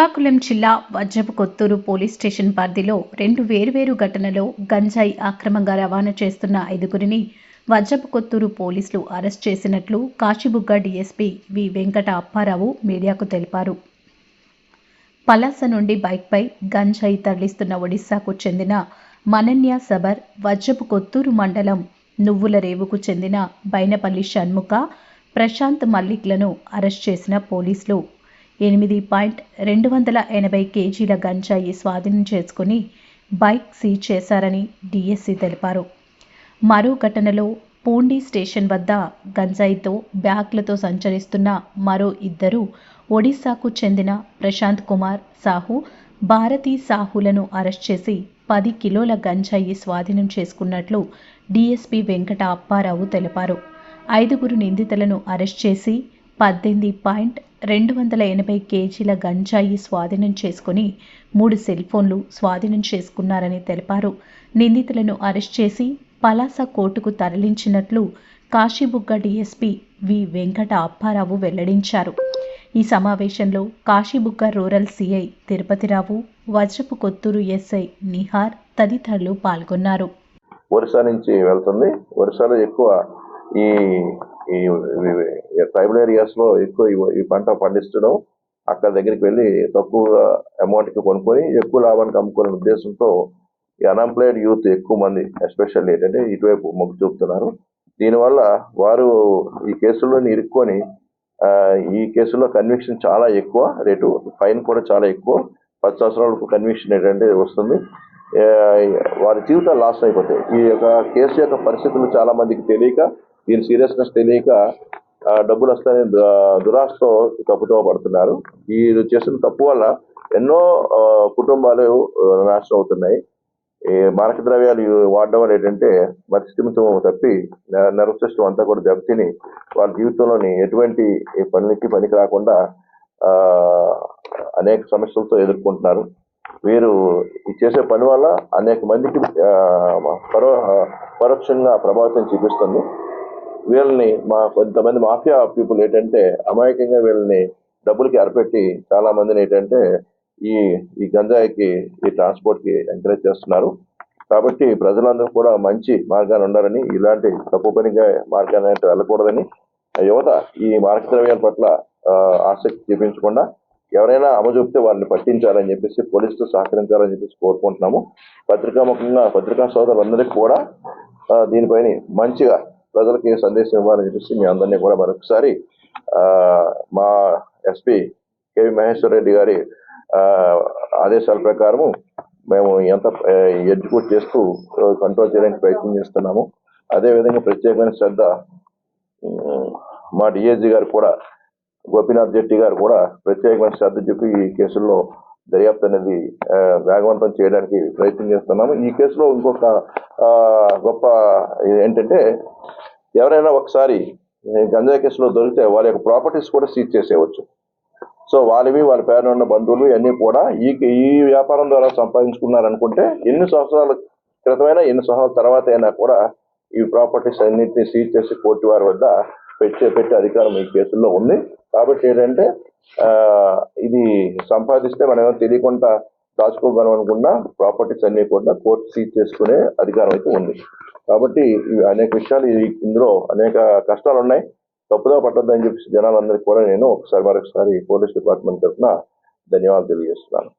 శ్రీకాకుళం జిల్లా వజ్రపు Kotturu police station పరిధిలో రెండు వేర్వేరు ఘటనలో గంజాయి అక్రమంగా రవాణా చేస్తున్న ఐదుగురిని వజ్రపు కొత్తూరు పోలీసులు అరెస్ట్ చేసినట్లు కాశీబుగ్గ డీఎస్పీ వి వెంకట అప్పారావు మీడియాకు తెలిపారు. పలాస నుండి బైక్పై గంజాయి తరలిస్తున్న ఒడిశాకు చెందిన మనన్య సబర్ వజ్రపు కొత్తూరు మండలం నువ్వుల రేవుకు చెందిన బైనపల్లి షణ్ముఖ ప్రశాంత్ మల్లిక్లను అరెస్ట్ చేసిన పోలీసులు ఎనిమిది పాయింట్ రెండు వందల ఎనభై కేజీల గంజాయి స్వాధీనం చేసుకుని బైక్ సీజ్ చేశారని డిఎస్సి తెలిపారు. మరో ఘటనలో పూండి స్టేషన్ వద్ద గంజాయితో బ్యాగ్లతో సంచరిస్తున్న మరో ఇద్దరు ఒడిశాకు చెందిన ప్రశాంత్ కుమార్ సాహు భారతీ సాహులను అరెస్ట్ చేసి పది కిలోల గంజాయి స్వాధీనం చేసుకున్నట్లు డీఎస్పీ వెంకట అప్పారావు తెలిపారు. ఐదుగురు నిందితులను అరెస్ట్ చేసి పద్దెనిమిది పాయింట్ రెండు వందల ఎనభై కేజీల గంజాయి స్వాధీనం చేసుకుని మూడు సెల్ ఫోన్లు స్వాధీనం చేసుకున్నారని తెలిపారు. నిందితులను అరెస్ట్ చేసి పలాస కోర్టుకు తరలించినట్లు కాశీబుగ్గ డీఎస్పీ వి వెంకట అప్పారావు వెల్లడించారు. ఈ సమావేశంలో Kasibugga rural CI Tirupati Rao Vajrapu Kotturu SI Nihar తదితరులు పాల్గొన్నారు. ఒరిస్సా నుంచి వెళ్తుంది. ఒరిస్సాలో ఎక్కువ ఈ ఈ ట్రైబల్ ఏరియాస్లో ఎక్కువ ఈ- పంట పండిస్తడం అక్కడ దగ్గరికి వెళ్ళి తక్కువ అమౌంట్కి కొనుక్కొని ఎక్కువ లాభానికి అమ్ముకునే ఉద్దేశంతో ఈ అన్ఎంప్లాయిడ్ యూత్ ఎక్కువ మంది ఎస్పెషల్లీ ఏంటంటే ఇటువైపు మొగ్గు చూపుతున్నారు. దీనివల్ల వారు ఈ కేసుల్లో ఇరుక్కొని ఈ కేసులో కన్విక్షన్ చాలా ఎక్కువ రేటు ఫైన్ కూడా చాలా ఎక్కువ. పది సంవత్సరాలకు కన్విక్షన్ ఏంటంటే వస్తుంది. వారి జీవితాలు లాస్ అయిపోతాయి. ఈ యొక్క కేసు యొక్క పరిస్థితులు చాలా మందికి తెలియక దీని సీరియస్నెస్ తెలియక డబ్బులు వస్తాయని దు- దురాశతో తప్పుతో పడుతున్నారు. ఈ చేసిన తప్పు వల్ల ఎన్నో కుటుంబాలు నాశనం అవుతున్నాయి. ఈ మారక ద్రవ్యాలు వాడడం వల్ల ఏంటంటే మతిస్థిమితం తప్పి నర్వస్ సిస్టమ్ అంతా కూడా దెబ్బతిని వాళ్ళ జీవితంలోని ఎటువంటి పనికి పనులకి పనికి రాకుండా అనేక సమస్యలతో ఎదుర్కొంటున్నారు. వీరు చేసే పని వల్ల అనేక మందికి పరో పరోక్షంగా ప్రభావితం చూపిస్తుంది. వీళ్ళని మా కొంతమంది మాఫియా పీపుల్ ఏంటంటే అమాయకంగా వీళ్ళని డబ్బులకి అరపెట్టి చాలా మందిని ఏంటంటే ఈ ఈ గంజాయికి ఈ ట్రాన్స్పోర్ట్కి ఎంకరేజ్ చేస్తున్నారు. కాబట్టి ప్రజలందరూ కూడా మంచి మార్గాన్ని ఉండాలని ఇలాంటి తప్పు పనిగా మార్గాన్ని అంటే వెళ్ళకూడదని యువత ఈ మార్గ ద్రవ్యాల పట్ల ఆసక్తి చూపించకుండా ఎవరైనా అమజూపితే వారిని పట్టించాలని చెప్పేసి పోలీసులు సహకరించాలని చెప్పేసి కోరుకుంటున్నాము. పత్రికాముఖంగా పత్రికా సోదరులందరికీ కూడా దీనిపైన మంచిగా ప్రజలకి సందేశం ఇవ్వాలని చెప్పేసి మీ అందరినీ కూడా మరొకసారి మా ఎస్పీ కేవి మహేశ్వర్ రెడ్డి గారి ఆదేశాల ప్రకారము మేము ఎంత ఎడ్యుకేట్ చేస్తూ కంట్రోల్ చేయడానికి ప్రయత్నం చేస్తున్నాము. అదేవిధంగా ప్రత్యేకమైన శ్రద్ధ మా డిఏజీ గారు కూడా గోపీనాథ్ జెట్టి గారు కూడా ప్రత్యేకమైన శ్రద్ధ చూపి ఈ కేసుల్లో దర్యాప్తు అనేది వేగవంతం చేయడానికి ప్రయత్నం చేస్తున్నాము. ఈ కేసులో ఇంకొక గొప్ప ఏంటంటే ఎవరైనా ఒకసారి ఈ గంజాయి కేసులో దొరికితే వాళ్ళ యొక్క ప్రాపర్టీస్ కూడా సీజ్ చేసేయవచ్చు. సో వాళ్ళవి వాళ్ళ పేరున ఉన్న బంధువులు ఇవన్నీ కూడా ఈ ఈ వ్యాపారం ద్వారా సంపాదించుకున్నారనుకుంటే ఎన్ని సంవత్సరాల క్రితమైనా ఎన్ని సంవత్సరాల తర్వాత అయినా కూడా ఈ ప్రాపర్టీస్ అన్నింటినీ సీజ్ చేసి కోర్టు వారి వద్ద పెట్టే పెట్టే అధికారం ఈ కేసుల్లో ఉంది. కాబట్టి ఏంటంటే ఇది సంపాదిస్తే మనం తెలియకుండా దాచుకోగలం అనుకున్నా ప్రాపర్టీస్ అన్ని కూడా కోర్టు సీజ్ చేసుకునే అధికారం అయితే ఉంది. కాబట్టి అనేక విషయాలు ఇందులో అనేక కష్టాలు ఉన్నాయి. తప్పుదో పట్టద్దని చెప్పి జనాలందరికీ కూడా నేను ఒకసారి మరొకసారి పోలీస్ డిపార్ట్మెంట్ తరఫున ధన్యవాదాలు తెలియజేస్తున్నాను.